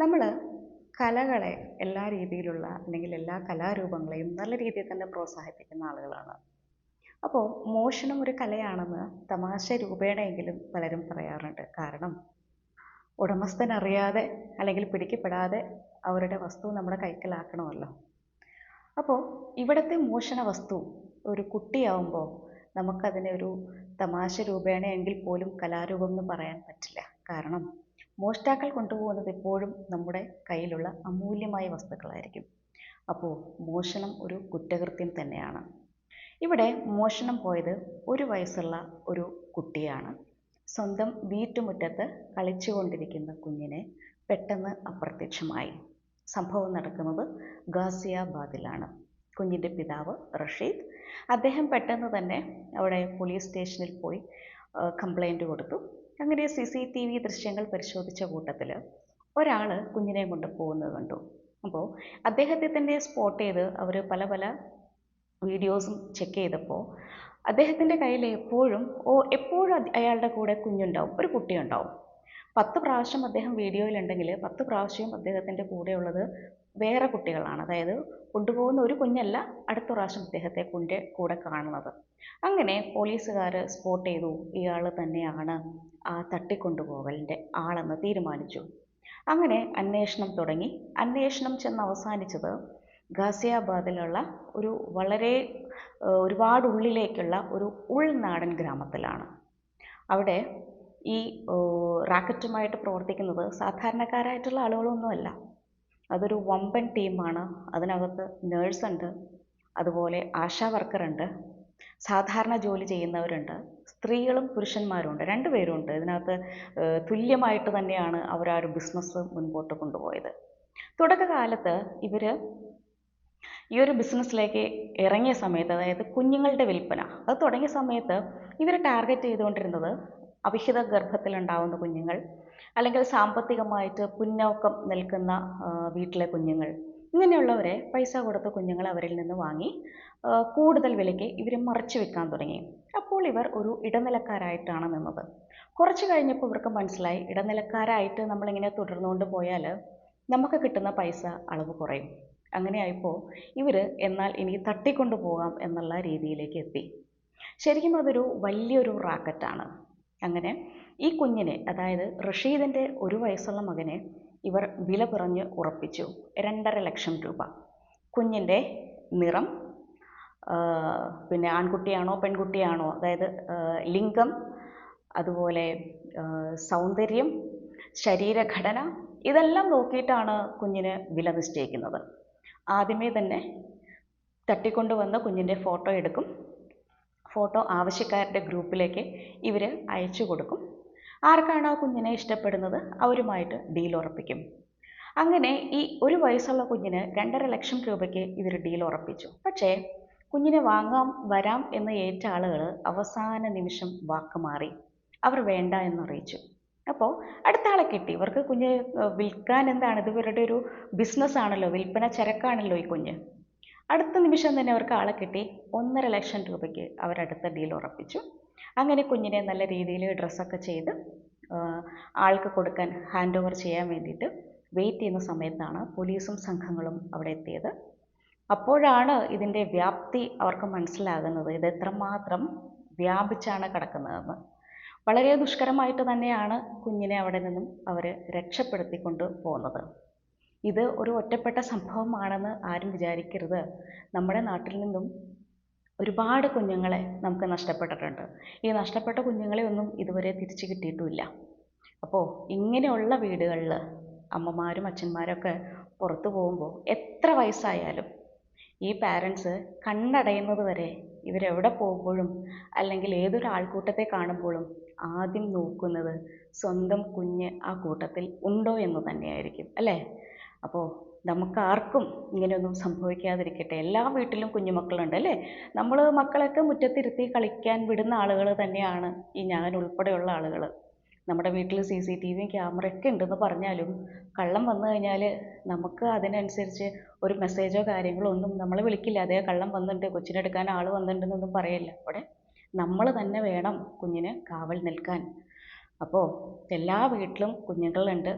നമ്മൾ കലകളെ എല്ലാ രീതിയിലുള്ള അല്ലെങ്കിൽ എല്ലാ കലാരൂപങ്ങളെയും നല്ല രീതിയിൽ തന്നെ പ്രോത്സാഹിപ്പിക്കുന്ന ആളുകളാണ്. അപ്പോൾ മോഷണം ഒരു കലയാണെന്ന് തമാശ രൂപേണയെങ്കിലും പലരും പറയാറുണ്ട്. കാരണം ഉടമസ്ഥൻ അറിയാതെ അല്ലെങ്കിൽ പിടിക്കപ്പെടാതെ അവരുടെ വസ്തു നമ്മുടെ കൈക്കലാക്കണമല്ലോ. അപ്പോൾ ഇവിടുത്തെ മോഷണ വസ്തു ഒരു കുട്ടിയാവുമ്പോൾ നമുക്കതിനെ ഒരു തമാശ രൂപേണയെങ്കിൽ പോലും കലാരൂപം എന്ന് പറയാൻ പറ്റില്ല. കാരണം മോഷ്ടാക്കൾ കൊണ്ടുപോകുന്നത് എപ്പോഴും നമ്മുടെ കയ്യിലുള്ള അമൂല്യമായ വസ്തുക്കളായിരിക്കും. അപ്പോൾ മോഷണം ഒരു കുറ്റകൃത്യം തന്നെയാണ്. ഇവിടെ മോഷണം പോയത് ഒരു വയസ്സുള്ള ഒരു കുട്ടിയാണ്. സ്വന്തം വീട്ടുമുറ്റത്ത് കളിച്ചുകൊണ്ടിരിക്കുന്ന കുഞ്ഞിനെ പെട്ടെന്ന് അപ്രത്യക്ഷമായി. സംഭവം നടക്കുന്നത് ഗാസിയാബാദിലാണ്. കുഞ്ഞിന്റെ പിതാവ് റഷീദ്. അദ്ദേഹം പെട്ടെന്ന് തന്നെ അവിടെ പോലീസ് സ്റ്റേഷനിൽ പോയി കംപ്ലൈന്റ് കൊടുത്തു. അങ്ങനെ സി സി ടി വി ദൃശ്യങ്ങൾ പരിശോധിച്ച കൂട്ടത്തിൽ ഒരാൾ കുഞ്ഞിനെ കൊണ്ട് പോകുന്നത് കണ്ടു. അപ്പോൾ അദ്ദേഹത്തെ തന്നെ സ്പോട്ട് ചെയ്ത് അവർ പല പല വീഡിയോസും ചെക്ക് ചെയ്തപ്പോൾ അദ്ദേഹത്തിന്റെ കയ്യിൽ എപ്പോഴും ഓ എപ്പോഴും അയാളുടെ കൂടെ കുഞ്ഞുണ്ടാവും ഒരു കുട്ടിയുണ്ടാവും. പത്ത് പ്രാവശ്യം അദ്ദേഹം വീഡിയോയിലുണ്ടെങ്കിൽ പത്ത് പ്രാവശ്യം അദ്ദേഹത്തിന്റെ കൂടെയുള്ളത് വേറെ കുട്ടികളാണ്. അതായത് കൊണ്ടുപോകുന്ന ഒരു കുഞ്ഞല്ല അടുത്ത പ്രാവശ്യം അദ്ദേഹത്തെ കൊണ്ട് കൂടെ കാണുന്നത്. അങ്ങനെ പോലീസുകാർ സ്പോട്ട് ചെയ്തു. ഇയാൾ തന്നെയാണ് ആ തട്ടിക്കൊണ്ടുപോകലിന്റെ ആളെന്ന് തീരുമാനിച്ചു. അങ്ങനെ അന്വേഷണം തുടങ്ങി. അന്വേഷണം ചെന്ന് അവസാനിച്ചത് ഗാസിയാബാദിലുള്ള ഒരു വളരെ ഒരുപാട് ഉള്ളിലേക്കുള്ള ഒരു ഉൾനാടൻ ഗ്രാമത്തിലാണ്. അവിടെ ഈ റാക്കറ്റുമായിട്ട് പ്രവർത്തിക്കുന്നത് സാധാരണക്കാരായിട്ടുള്ള ആളുകളൊന്നുമല്ല. അതൊരു വമ്പൻ ടീമാണ്. അതിനകത്ത് നേഴ്സുണ്ട് അതുപോലെ ആശാ വർക്കറുണ്ട് സാധാരണ ജോലി ചെയ്യുന്നവരുണ്ട്. സ്ത്രീകളും പുരുഷന്മാരുണ്ട് രണ്ടുപേരുണ്ട് ഇതിനകത്ത് ഏഹ്, തുല്യമായിട്ട് തന്നെയാണ് അവർ ആ ഒരു ബിസിനസ് മുൻപോട്ട് കൊണ്ടുപോയത്. തുടക്കകാലത്ത് ഇവർ ഈ ഒരു ബിസിനസ്സിലേക്ക് ഇറങ്ങിയ സമയത്ത് അതായത് കുഞ്ഞുങ്ങളുടെ വിൽപ്പന അത് തുടങ്ങിയ സമയത്ത് ഇവർ ടാർഗറ്റ് ചെയ്തുകൊണ്ടിരുന്നത് അവിഹിത ഗർഭത്തിലുണ്ടാവുന്ന കുഞ്ഞുങ്ങൾ അല്ലെങ്കിൽ സാമ്പത്തികമായിട്ട് പിന്നോക്കം നിൽക്കുന്ന വീട്ടിലെ കുഞ്ഞുങ്ങൾ. ഇങ്ങനെയുള്ളവരെ പൈസ കൊടുത്ത് കുഞ്ഞുങ്ങളെ അവരിൽ നിന്ന് വാങ്ങി കൂടുതൽ വിലയ്ക്ക് ഇവർ മറിച്ച് വെക്കാൻ തുടങ്ങി. അപ്പോൾ ഇവർ ഒരു ഇടനിലക്കാരായിട്ടാണ് നിന്നത്. കുറച്ച് കഴിഞ്ഞപ്പോൾ ഇവർക്ക് മനസ്സിലായി ഇടനിലക്കാരായിട്ട് നമ്മളിങ്ങനെ തുടർന്നുകൊണ്ട് പോയാൽ നമുക്ക് കിട്ടുന്ന പൈസ അളവ് കുറയും. അങ്ങനെയായപ്പോൾ ഇവർ എന്നാൽ ഇനി തട്ടിക്കൊണ്ടു പോകാം എന്നുള്ള രീതിയിലേക്ക് എത്തി. ശരിക്കും അതൊരു വലിയൊരു റാക്കറ്റാണ്. അങ്ങനെ ഈ കുഞ്ഞിനെ അതായത് റഷീദിന്റെ ഒരു വയസ്സുള്ള മകനെ ഇവർ വില പറഞ്ഞ് ഉറപ്പിച്ചു. രണ്ടര ലക്ഷം രൂപ. കുഞ്ഞിന്റെ നിറം പിന്നെ ആൺകുട്ടിയാണോ പെൺകുട്ടിയാണോ അതായത് ലിംഗം അതുപോലെ സൗന്ദര്യം ശരീരഘടന ഇതെല്ലാം നോക്കിയിട്ടാണ് കുഞ്ഞിന് വില നിശ്ചയിക്കുന്നത്. ആദ്യമേ തന്നെ തട്ടിക്കൊണ്ടുവന്ന കുഞ്ഞിന്റെ ഫോട്ടോ എടുക്കും. ഫോട്ടോ ആവശ്യക്കാരുടെ ഗ്രൂപ്പിലേക്ക് ഇവർ അയച്ചു കൊടുക്കും. ആർക്കാണോ കുഞ്ഞിനെ ഇഷ്ടപ്പെടുന്നത് അവരുമായിട്ട് ഡീൽ ഉറപ്പിക്കും. അങ്ങനെ ഈ ഒരു വയസ്സുള്ള കുഞ്ഞിന് രണ്ടര ലക്ഷം രൂപയ്ക്ക് ഇവർ ഡീൽ ഉറപ്പിച്ചു. പക്ഷേ കുഞ്ഞിനെ വാങ്ങാം വരാം എന്ന് ഏറ്റ ആളുകൾ അവസാന നിമിഷം വാക്ക് മാറി. അവർ വേണ്ട എന്നറിയിച്ചു അപ്പോൾ അടുത്ത ആളെ കിട്ടി. ഇവർക്ക് കുഞ്ഞ് വിൽക്കാൻ എന്താണ്? ഇത് ഇവരുടെ ഒരു ബിസിനസ് ആണല്ലോ. വിൽപ്പന ചരക്കാണല്ലോ ഈ കുഞ്ഞ്. അടുത്ത നിമിഷം തന്നെ അവർക്ക് ആളെ കിട്ടി. ഒന്നര ലക്ഷം രൂപയ്ക്ക് അവരടുത്ത ഡീൽ ഉറപ്പിച്ചു. അങ്ങനെ കുഞ്ഞിനെ നല്ല രീതിയിൽ ഡ്രസ്സൊക്കെ ചെയ്ത് ആൾക്ക് കൊടുക്കാൻ ഹാൻഡ് ഓവർ ചെയ്യാൻ വേണ്ടിയിട്ട് വെയിറ്റ് ചെയ്യുന്ന സമയത്താണ് പോലീസും സംഘങ്ങളും അവിടെ എത്തിയത്. അപ്പോഴാണ് ഇതിന്റെ വ്യാപ്തി അവർക്ക് മനസ്സിലാകുന്നത്. ഇത് എത്രമാത്രം വ്യാപിച്ചാണ് കിടക്കുന്നതെന്ന്. വളരെ ദുഷ്കരമായിട്ട് തന്നെയാണ് കുഞ്ഞിനെ അവിടെ നിന്നും അവർ രക്ഷപ്പെടുത്തിക്കൊണ്ട് പോകുന്നത്. ഇത് ഒരു ഒറ്റപ്പെട്ട സംഭവമാണെന്ന് ആരും വിചാരിക്കരുത്. നമ്മുടെ നാട്ടിൽ നിന്നും ഒരുപാട് കുഞ്ഞുങ്ങളെ നമുക്ക് നഷ്ടപ്പെട്ടിട്ടുണ്ട്. ഈ നഷ്ടപ്പെട്ട കുഞ്ഞുങ്ങളെ ഒന്നും ഇതുവരെ തിരിച്ച് കിട്ടിയിട്ടുമില്ല. അപ്പോൾ ഇങ്ങനെയുള്ള വീടുകളിൽ അമ്മമാരും അച്ഛന്മാരൊക്കെ പുറത്തു പോകുമ്പോൾ എത്ര വയസ്സായാലും ഈ പാരൻസ് കണ്ണടയുന്നത് വരെ ഇവരെവിടെ പോകുമ്പോഴും അല്ലെങ്കിൽ ഏതൊരു ആൾക്കൂട്ടത്തെ കാണുമ്പോഴും ആദ്യം നോക്കുന്നത് സ്വന്തം കുഞ്ഞ് ആ കൂട്ടത്തിൽ ഉണ്ടോ എന്ന് തന്നെയായിരിക്കും അല്ലേ? അപ്പോൾ നമുക്ക് ആർക്കും ഇങ്ങനെയൊന്നും സംഭവിക്കാതിരിക്കട്ടെ. എല്ലാ വീട്ടിലും കുഞ്ഞുമക്കളുണ്ട് അല്ലേ? നമ്മൾ മക്കളൊക്കെ മുറ്റത്തിരുത്തി കളിക്കാൻ വിടുന്ന ആളുകൾ തന്നെയാണ് ഈ ഞാൻ ഉൾപ്പെടെയുള്ള ആളുകൾ നമ്മുടെ വീട്ടിൽ സി സി ടി വിയും ക്യാമറയൊക്കെ ഉണ്ടെന്ന് പറഞ്ഞാലും കള്ളം വന്നു കഴിഞ്ഞാൽ നമുക്ക് അതിനനുസരിച്ച് ഒരു മെസ്സേജോ കാര്യങ്ങളോ ഒന്നും നമ്മളെ വിളിക്കില്ല. അതേ കള്ളം വന്നിട്ടുണ്ട് കൊച്ചിനെടുക്കാൻ ആൾ വന്നിട്ടുണ്ടെന്നൊന്നും പറയില്ല. അവിടെ നമ്മൾ തന്നെ വേണം കുഞ്ഞിന് കാവൽ നിൽക്കാൻ. അപ്പോൾ എല്ലാ വീട്ടിലും കുഞ്ഞുങ്ങളുണ്ട്.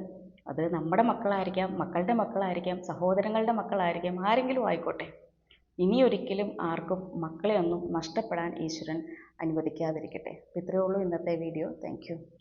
അത് നമ്മുടെ മക്കളായിരിക്കാം മക്കളുടെ മക്കളായിരിക്കാം സഹോദരങ്ങളുടെ മക്കളായിരിക്കാം ആരെങ്കിലും ആയിക്കോട്ടെ. ഇനിയൊരിക്കലും ആർക്കും മക്കളെ ഒന്നും നഷ്ടപ്പെടാൻ ഈശ്വരൻ അനുവദിക്കാതിരിക്കട്ടെ. ഇത്രയേ ഉള്ളൂ ഇന്നത്തെ വീഡിയോ. താങ്ക്